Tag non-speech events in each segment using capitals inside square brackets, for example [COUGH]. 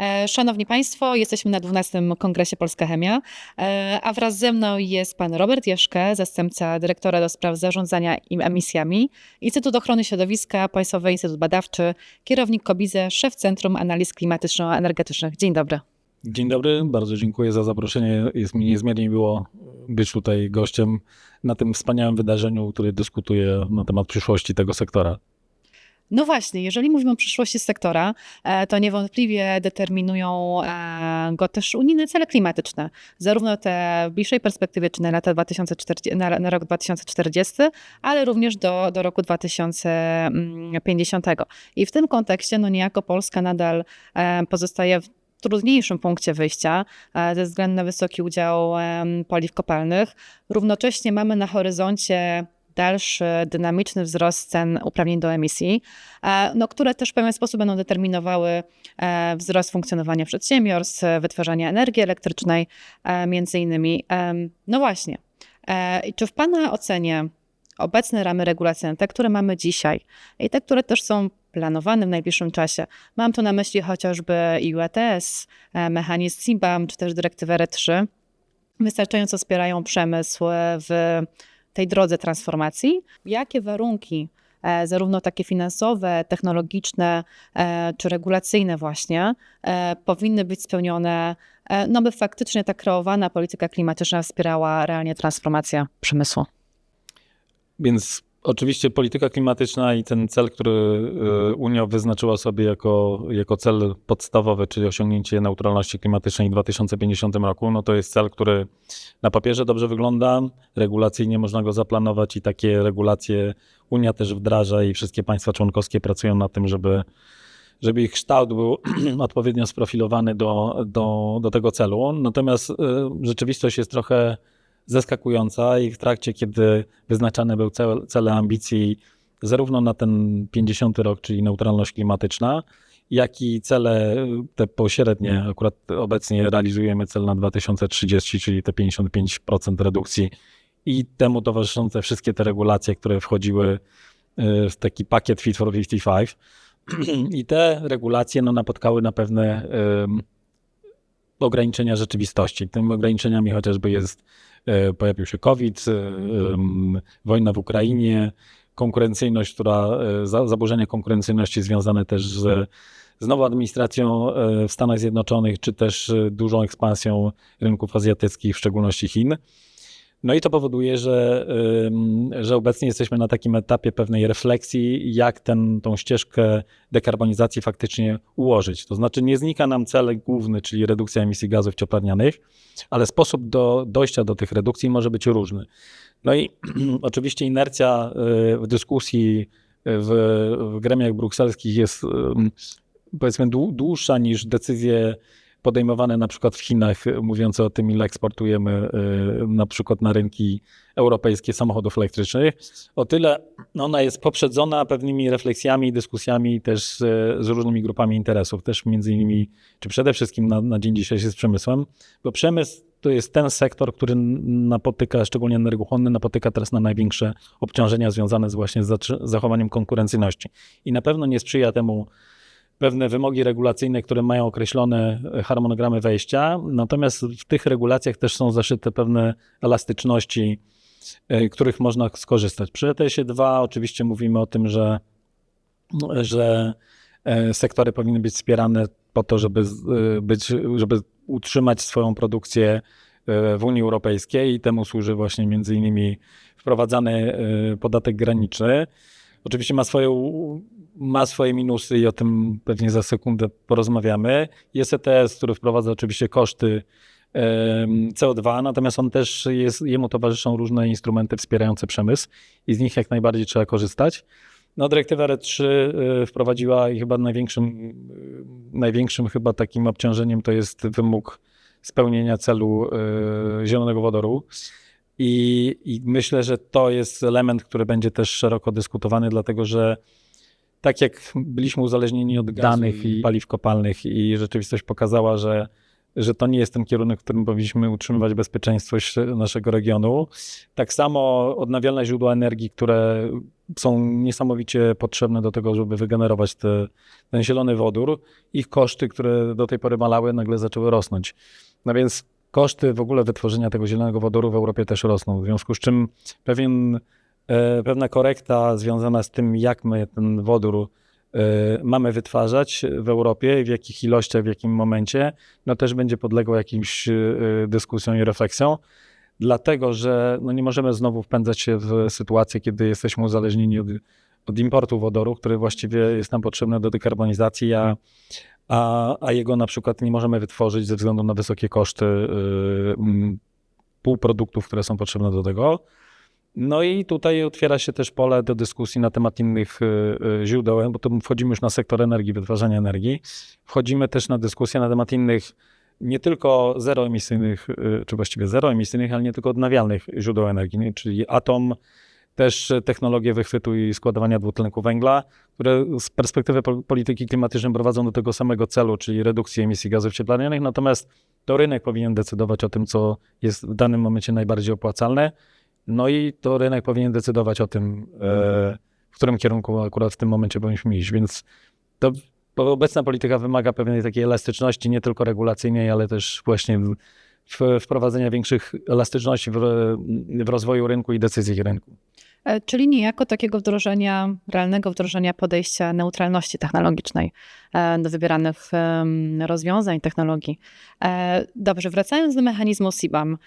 E, Szanowni Państwo, jesteśmy na 12. Kongresie Polska Chemia, e, a wraz ze mną jest pan Robert Jeszke, zastępca dyrektora do spraw zarządzania emisjami, Instytut Ochrony Środowiska, Państwowy Instytut Badawczy, kierownik Kobize, szef Centrum Analiz Klimatyczno-Energetycznych. Dzień dobry. Dzień dobry, bardzo dziękuję za zaproszenie. Jest mi niezmiernie miło być tutaj gościem na tym wspaniałym wydarzeniu, które dyskutuje na temat przyszłości tego sektora. No właśnie, jeżeli mówimy o przyszłości sektora, e, to niewątpliwie determinują e, go też unijne cele klimatyczne. Zarówno te w bliższej perspektywie, czy na, lata 2040, na, rok 2040, ale również do, do roku 2050. I w tym kontekście, no niejako Polska nadal e, pozostaje w trudniejszym punkcie wyjścia ze względu na wysoki udział paliw kopalnych. Równocześnie mamy na horyzoncie dalszy dynamiczny wzrost cen uprawnień do emisji, e, no, które też w pewien sposób będą determinowały e, wzrost funkcjonowania przedsiębiorstw, wytwarzania energii elektrycznej e, między innymi. No właśnie, i czy w Pana ocenie obecne ramy regulacyjne, te, które mamy dzisiaj i te, które też są planowane w najbliższym czasie, mam tu na myśli chociażby EU ETS, mechanizm CBAM, czy też dyrektywę RE3, wystarczająco wspierają przemysł w tej drodze transformacji. Jakie warunki, e, zarówno takie finansowe, technologiczne e, czy regulacyjne właśnie, e, powinny być spełnione, no by faktycznie ta kreowana polityka klimatyczna wspierała realnie transformację przemysłu? Więc oczywiście polityka klimatyczna i ten cel, który y, Unia wyznaczyła sobie jako, jako cel podstawowy, czyli osiągnięcie neutralności klimatycznej w 2050 roku, no to jest cel, który na papierze dobrze wygląda, regulacyjnie można go zaplanować i takie regulacje Unia też wdraża i wszystkie państwa członkowskie pracują nad tym, żeby żeby ich kształt był [CLEARS THROAT] odpowiednio sprofilowany do, do, do tego celu. Natomiast y, rzeczywistość jest trochę zaskakująca i w trakcie, kiedy wyznaczane były cele, cele ambicji zarówno na ten 50 rok, czyli neutralność klimatyczna, jak i cele te pośrednie. Akurat obecnie realizujemy cel na 2030, czyli te 55% redukcji i temu towarzyszące wszystkie te regulacje, które wchodziły y, w taki pakiet Fit for 55. [CLEARS THROAT] I te regulacje no, napotkały na pewne ograniczenia rzeczywistości. Tymi ograniczeniami chociażby jest, e, pojawił się COVID, e, wojna w Ukrainie, konkurencyjność, która, e, za, zaburzenie konkurencyjności związane też z, z nową administracją w Stanach Zjednoczonych, czy też dużą ekspansją rynków azjatyckich, w szczególności Chin. No i to powoduje, że, że obecnie jesteśmy na takim etapie pewnej refleksji, jak ten, tą ścieżkę dekarbonizacji faktycznie ułożyć. To znaczy nie znika nam cel główny, czyli redukcja emisji gazów cieplarnianych, ale sposób do dojścia do tych redukcji może być różny. No i [CLEARS THROAT] oczywiście inercja y, w dyskusji w, w gremiach brukselskich jest powiedzmy dłu- dłuższa niż decyzje podejmowane na przykład w Chinach, y, mówiące o tym, ile eksportujemy y, na przykład na rynki europejskie samochodów elektrycznych. O tyle ona jest poprzedzona pewnymi refleksjami i dyskusjami też z, z różnymi grupami interesów, też między innymi, czy przede wszystkim na, na dzień dzisiejszy z przemysłem, bo przemysł to jest ten sektor, który napotyka, szczególnie energochłonny, napotyka teraz na największe obciążenia związane z właśnie z zachowaniem konkurencyjności. I na pewno nie sprzyja temu pewne wymogi regulacyjne, które mają określone e, harmonogramy wejścia, natomiast w tych regulacjach też są zaszyte pewne elastyczności, e, których można skorzystać. Przy ETS-ie 2 oczywiście mówimy o tym, że, że e, sektory powinny być wspierane po to, żeby, być, żeby utrzymać swoją produkcję w Unii Europejskiej i temu służy właśnie między innymi wprowadzany podatek graniczny. Oczywiście ma swoje, ma swoje minusy i o tym pewnie za sekundę porozmawiamy. Jest ETS, który wprowadza oczywiście koszty em, CO2, natomiast on też jest, jemu towarzyszą różne instrumenty wspierające przemysł i z nich jak najbardziej trzeba korzystać. No, dyrektywa RED3 y, wprowadziła i chyba największym, y, największym chyba takim obciążeniem to jest wymóg spełnienia celu y, zielonego wodoru. I, I myślę, że to jest element, który będzie też szeroko dyskutowany, dlatego że tak jak byliśmy uzależnieni od danych i i- paliw kopalnych i rzeczywistość pokazała, że że to nie jest ten kierunek, w którym powinniśmy utrzymywać bezpieczeństwo naszego regionu. Tak samo odnawialne źródła energii, które są niesamowicie potrzebne do tego, żeby wygenerować te, ten zielony wodór, ich koszty, które do tej pory malały, nagle zaczęły rosnąć. No więc koszty w ogóle wytworzenia tego zielonego wodoru w Europie też rosną, w związku z czym pewien, e, pewna korekta związana z tym, jak my ten wodór e, mamy wytwarzać w Europie w jakich ilościach, w jakim momencie, no też będzie podległa jakimś e, dyskusjom i refleksjom. Dlatego, że no nie możemy znowu wpędzać się w sytuację, kiedy jesteśmy uzależnieni od, od importu wodoru, który właściwie jest nam potrzebny do dekarbonizacji, a, a, a jego na przykład nie możemy wytworzyć ze względu na wysokie koszty y, półproduktów, które są potrzebne do tego. No i tutaj otwiera się też pole do dyskusji na temat innych y, y, źródeł, bo to wchodzimy już na sektor energii, wytwarzania energii. Wchodzimy też na dyskusję na temat innych, nie tylko zeroemisyjnych, czy właściwie zeroemisyjnych, ale nie tylko odnawialnych źródeł energii, czyli atom, też technologie wychwytu i składowania dwutlenku węgla, które z perspektywy pol- polityki klimatycznej prowadzą do tego samego celu, czyli redukcji emisji gazów cieplarnianych, natomiast to rynek powinien decydować o tym, co jest w danym momencie najbardziej opłacalne, no i to rynek powinien decydować o tym, e, w którym kierunku akurat w tym momencie powinniśmy iść, więc to obecna polityka wymaga pewnej takiej elastyczności, nie tylko regulacyjnej, ale też właśnie wprowadzenia większych elastyczności w, w rozwoju rynku i decyzji rynku. E, Czyli niejako takiego wdrożenia, realnego wdrożenia podejścia neutralności technologicznej e, do wybieranych rozwiązań, technologii. E, Dobrze, wracając do mechanizmu CBAM.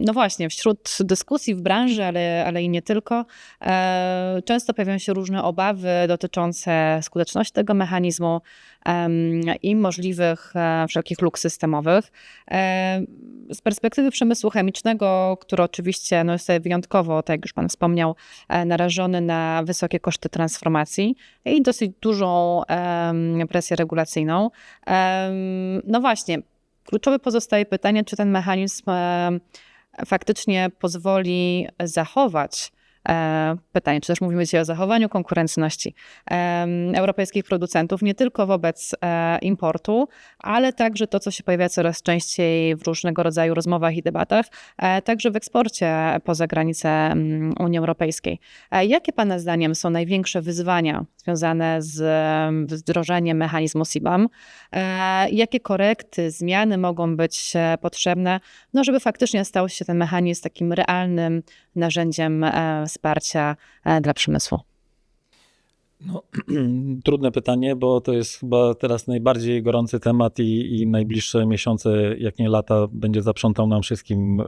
No właśnie, wśród dyskusji w branży, ale, ale i nie tylko, często pojawiają się różne obawy dotyczące skuteczności tego mechanizmu i możliwych e, wszelkich luk systemowych. E, Z perspektywy przemysłu chemicznego, który oczywiście no, jest wyjątkowo, tak jak już Pan wspomniał, e, narażony na wysokie koszty transformacji i dosyć dużą presję regulacyjną. No właśnie, kluczowe pozostaje pytanie, czy ten mechanizm faktycznie pozwoli zachować e, pytanie, czy też mówimy dzisiaj o zachowaniu konkurencyjności europejskich producentów, nie tylko wobec e, importu, ale także to, co się pojawia coraz częściej w różnego rodzaju rozmowach i debatach, e, także w eksporcie poza granice Unii Europejskiej. Jakie Pana zdaniem są największe wyzwania związane z em, wdrożeniem mechanizmu? E, Jakie korekty, zmiany mogą być potrzebne, no żeby faktycznie stał się ten mechanizm takim realnym narzędziem wsparcia e, dla przemysłu? No, [CLEARS THROAT] trudne pytanie, bo to jest chyba teraz najbardziej gorący temat i, i najbliższe miesiące, jak nie lata, będzie zaprzątał nam wszystkim y,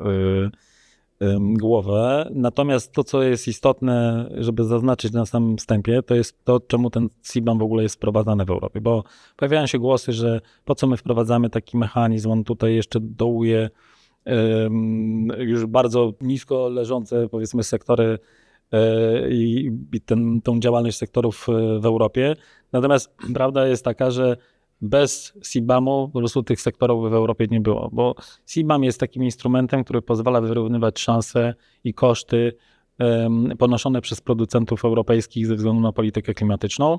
y, głowę. Natomiast to, co jest istotne, żeby zaznaczyć na samym wstępie, to jest to, czemu ten CBAM w ogóle jest wprowadzany w Europie, bo pojawiają się głosy, że po co my wprowadzamy taki mechanizm, on tutaj jeszcze dołuje już bardzo nisko leżące, powiedzmy, sektory e, i, ten, tą działalność sektorów e, w Europie. Natomiast [CLEARS THROAT] prawda jest taka, że bez CBAM-u po prostu tych sektorów w Europie nie było, bo CBAM jest takim instrumentem, który pozwala wyrównywać szanse i koszty ponoszone przez producentów europejskich ze względu na politykę klimatyczną,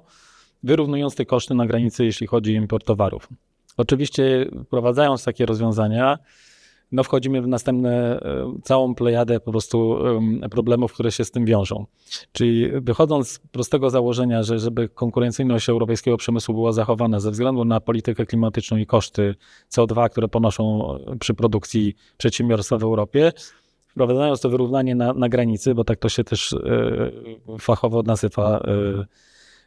wyrównując te koszty na granicy, jeśli chodzi o import towarów. Oczywiście wprowadzając takie rozwiązania, no wchodzimy w następne, e, całą plejadę po prostu em, problemów, które się z tym wiążą. Czyli wychodząc z prostego założenia, że żeby konkurencyjność europejskiego przemysłu była zachowana ze względu na politykę klimatyczną i koszty CO2, które ponoszą e, przy produkcji przedsiębiorstwa w Europie, wprowadzając to wyrównanie na, na granicy, bo tak to się też e, fachowo nazywa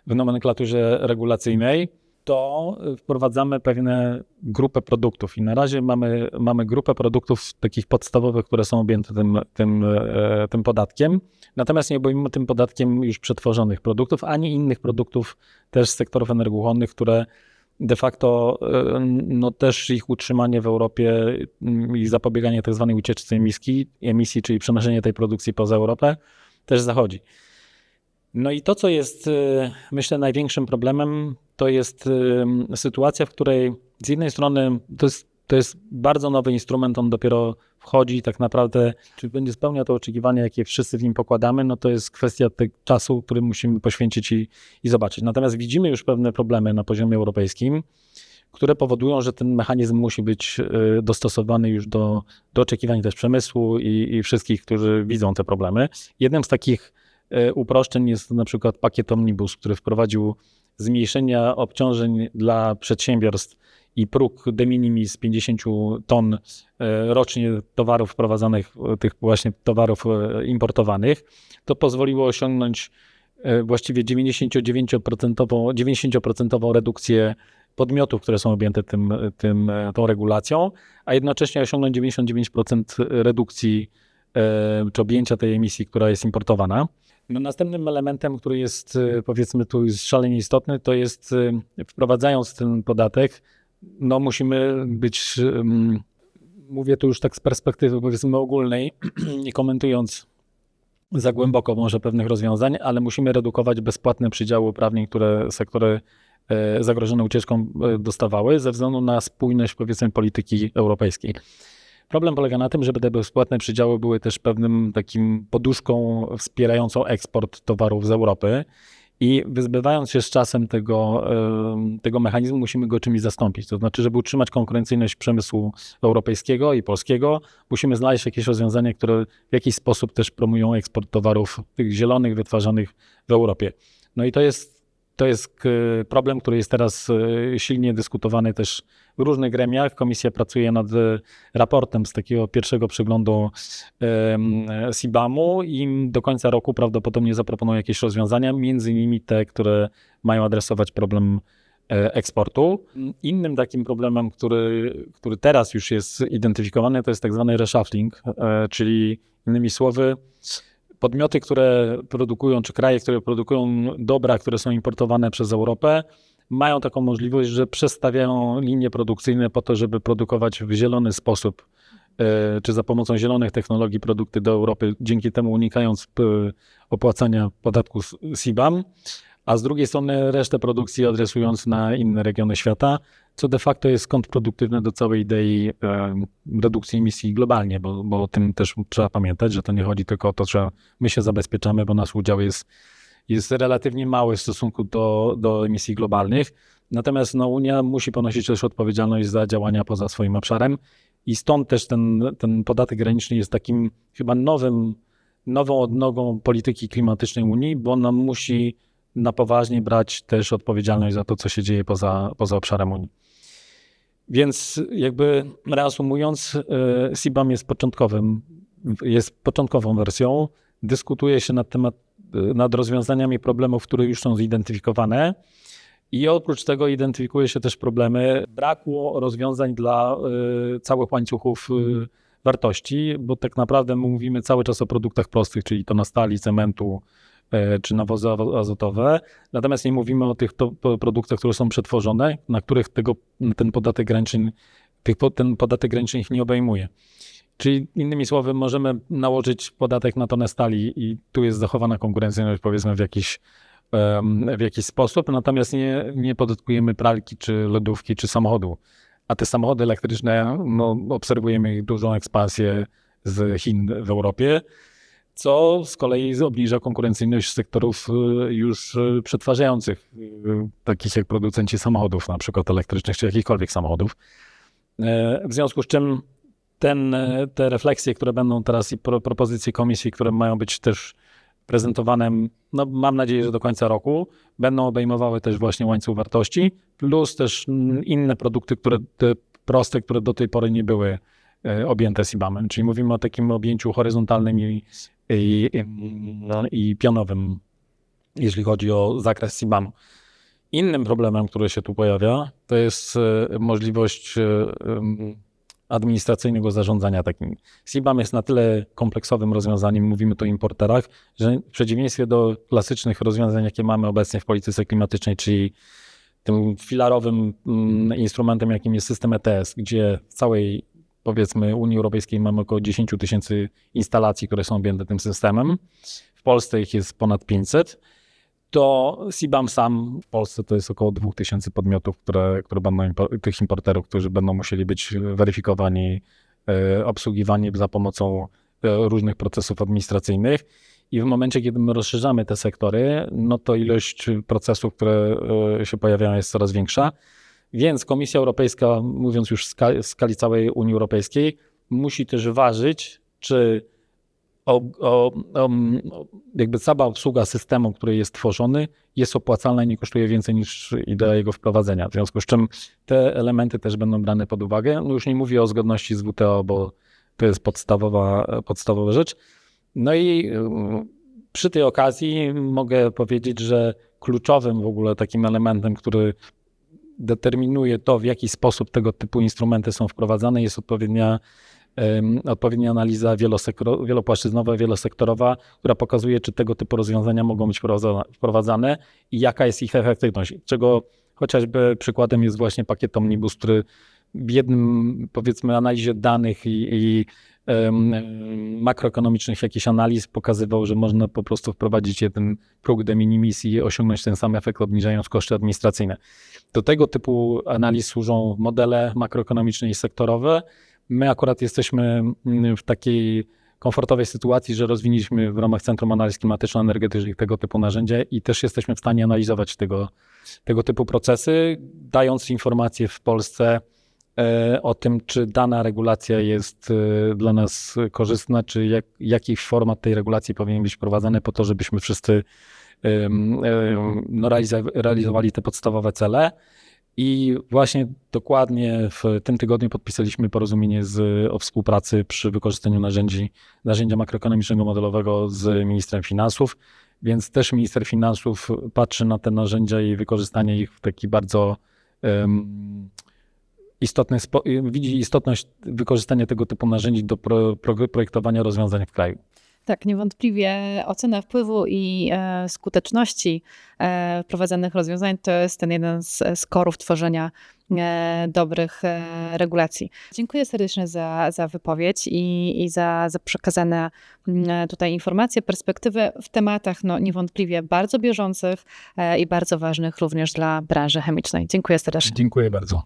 w nomenklaturze regulacyjnej, to wprowadzamy pewne grupę produktów i na razie mamy, mamy grupę produktów takich podstawowych, które są objęte tym, tym, e, tym podatkiem. Natomiast nie obejmujemy tym podatkiem już przetworzonych produktów, ani innych produktów też z sektorów energochłonnych, które de facto e, no też ich utrzymanie w Europie mm, i zapobieganie tak zwanej ucieczce emisji, emisji, czyli przenoszenie tej produkcji poza Europę, też zachodzi. No i to, co jest, e, myślę, największym problemem, to jest e, sytuacja, w której z jednej strony to jest, to jest bardzo nowy instrument, on dopiero wchodzi tak naprawdę, czy będzie spełniał te oczekiwania, jakie wszyscy w nim pokładamy, no to jest kwestia tego czasu, który musimy poświęcić i, i zobaczyć. Natomiast widzimy już pewne problemy na poziomie europejskim, które powodują, że ten mechanizm musi być e, dostosowany już do, do oczekiwań też przemysłu i, i wszystkich, którzy widzą te problemy. Jednym z takich uproszczeń jest na przykład pakiet Omnibus, który wprowadził zmniejszenia obciążeń dla przedsiębiorstw i próg de minimis 50 ton e, rocznie towarów wprowadzanych, e, tych właśnie towarów e, importowanych, to pozwoliło osiągnąć e, właściwie 99%, 90% redukcję podmiotów, które są objęte tym, tym, e, tą regulacją, a jednocześnie osiągnąć 99% redukcji e, czy objęcia tej emisji, która jest importowana. No, następnym elementem, który jest e, powiedzmy tu szalenie istotny, to jest e, wprowadzając ten podatek, no musimy być, em, mówię tu już tak z perspektywy powiedzmy ogólnej, [CLEARS THROAT] nie komentując za głęboko może pewnych rozwiązań, ale musimy redukować bezpłatne przydziały uprawnień, które sektory e, zagrożone ucieczką e, dostawały ze względu na spójność powiedzmy polityki europejskiej. Problem polega na tym, żeby te bezpłatne przydziały były też pewnym takim poduszką wspierającą eksport towarów z Europy i wyzbywając się z czasem tego, tego mechanizmu, musimy go czymś zastąpić. To znaczy, żeby utrzymać konkurencyjność przemysłu europejskiego i polskiego, musimy znaleźć jakieś rozwiązania, które w jakiś sposób też promują eksport towarów tych zielonych, wytwarzanych w Europie. No i to jest, to jest k- problem, który jest teraz e, silnie dyskutowany też w różnych gremiach. Komisja pracuje nad e, raportem z takiego pierwszego przeglądu SIBAM-u i do końca roku prawdopodobnie zaproponują jakieś rozwiązania, między innymi te, które mają adresować problem e, eksportu. Innym takim problemem, który, który teraz już jest identyfikowany, to jest tak zwany reshuffling, e, czyli innymi słowy, podmioty, które produkują, czy kraje, które produkują dobra, które są importowane przez Europę, mają taką możliwość, że przestawiają linie produkcyjne po to, żeby produkować w zielony sposób, e, czy za pomocą zielonych technologii produkty do Europy, dzięki temu unikając p- opłacania podatku CBAM, a z drugiej strony resztę produkcji adresując na inne regiony świata, co de facto jest kontrproduktywne do całej idei redukcji emisji globalnie, bo, bo o tym też trzeba pamiętać, że to nie chodzi tylko o to, że my się zabezpieczamy, bo nasz udział jest, jest relatywnie mały w stosunku do, do emisji globalnych. Natomiast no, Unia musi ponosić też odpowiedzialność za działania poza swoim obszarem i stąd też ten, ten podatek graniczny jest takim chyba nowym, nową odnogą polityki klimatycznej Unii, bo ona musi na poważnie brać też odpowiedzialność za to, co się dzieje poza, poza obszarem Unii. Więc jakby reasumując, e, CBAM jest początkowym, jest początkową wersją. Dyskutuje się nad temat, e, nad rozwiązaniami problemów, które już są zidentyfikowane. I oprócz tego identyfikuje się też problemy braku rozwiązań dla e, całych łańcuchów wartości, bo tak naprawdę my mówimy cały czas o produktach prostych, czyli to na stali, cementu czy nawozy azo- azotowe. Natomiast nie mówimy o tych produktach, które są przetworzone, na których tego, ten podatek graniczny, tych, ten podatek graniczny ich nie obejmuje. Czyli innymi słowy, możemy nałożyć podatek na tonę stali i tu jest zachowana konkurencyjność powiedzmy w jakiś, w jakiś sposób, natomiast nie, nie podatkujemy pralki, czy lodówki, czy samochodu. A te samochody elektryczne, no, obserwujemy ich dużą ekspansję z Chin w Europie, co z kolei obniża konkurencyjność sektorów y, już y, przetwarzających, y, takich jak producenci samochodów, na przykład elektrycznych, czy jakichkolwiek samochodów. E, W związku z czym ten, e, te refleksje, które będą teraz i pro, propozycje komisji, które mają być też prezentowane, no mam nadzieję, że do końca roku, będą obejmowały też właśnie łańcuch wartości, plus też inne produkty, które te proste, które do tej pory nie były e, objęte CBAM-em, czyli mówimy o takim objęciu horyzontalnym i, i, no, i pionowym, jeśli chodzi o zakres CBAM-u. Innym problemem, który się tu pojawia, to jest e, możliwość e, administracyjnego zarządzania takim. CBAM jest na tyle kompleksowym rozwiązaniem, mówimy tu o importerach, że w przeciwieństwie do klasycznych rozwiązań, jakie mamy obecnie w polityce klimatycznej, czyli tym filarowym mm, instrumentem, jakim jest system ETS, gdzie w całej powiedzmy Unii Europejskiej mamy około 10 tysięcy instalacji, które są objęte tym systemem. W Polsce ich jest ponad 500 to CBAM sam w Polsce to jest około 2000 podmiotów, które, które będą, tych importerów, którzy będą musieli być weryfikowani, e, obsługiwani za pomocą e, różnych procesów administracyjnych. I w momencie, kiedy my rozszerzamy te sektory, no to ilość procesów, które e, się pojawiają, jest coraz większa. Więc Komisja Europejska, mówiąc już w skali, całej Unii Europejskiej, musi też ważyć, czy o, o, o, jakby sama obsługa systemu, który jest tworzony, jest opłacalna i nie kosztuje więcej niż idea jego wprowadzenia. W związku z czym te elementy też będą brane pod uwagę. No już nie mówię o zgodności z WTO, bo to jest podstawowa, podstawowa rzecz. No i przy tej okazji mogę powiedzieć, że kluczowym w ogóle takim elementem, który determinuje to, w jaki sposób tego typu instrumenty są wprowadzane, jest odpowiednia, em, odpowiednia analiza wielopłaszczyznowa, wielosektorowa, która pokazuje, czy tego typu rozwiązania mogą być wprowadzane i jaka jest ich efektywność. Czego chociażby przykładem jest właśnie pakiet Omnibus, który w jednym, powiedzmy, analizie danych i, i makroekonomicznych jakichś analiz pokazywał, że można po prostu wprowadzić jeden próg de minimis i osiągnąć ten sam efekt, obniżając koszty administracyjne. Do tego typu analiz służą modele makroekonomiczne i sektorowe. My akurat jesteśmy mm, w takiej komfortowej sytuacji, że rozwinęliśmy w ramach Centrum Analiz Klimatyczno-Energetycznych tego typu narzędzie i też jesteśmy w stanie analizować tego, tego typu procesy, dając informacje w Polsce o tym, czy dana regulacja jest e, dla nas korzystna, czy jak, jaki format tej regulacji powinien być wprowadzany po to, żebyśmy wszyscy no, realizowali te podstawowe cele. I właśnie dokładnie w tym tygodniu podpisaliśmy porozumienie z, o współpracy przy wykorzystaniu narzędzi, narzędzia makroekonomicznego modelowego z ministrem finansów. Więc też minister finansów patrzy na te narzędzia i wykorzystanie ich w taki bardzo em, istotny spo, widzi istotność wykorzystania tego typu narzędzi do pro, pro, projektowania rozwiązań w kraju. Tak, niewątpliwie ocena wpływu i e, skuteczności e, wprowadzanych rozwiązań to jest ten jeden z, z korów tworzenia e, dobrych e, regulacji. Dziękuję serdecznie za, za wypowiedź i, i za, za przekazane mm, tutaj informacje, perspektywy w tematach no, niewątpliwie bardzo bieżących e, i bardzo ważnych również dla branży chemicznej. Dziękuję serdecznie. Dziękuję bardzo.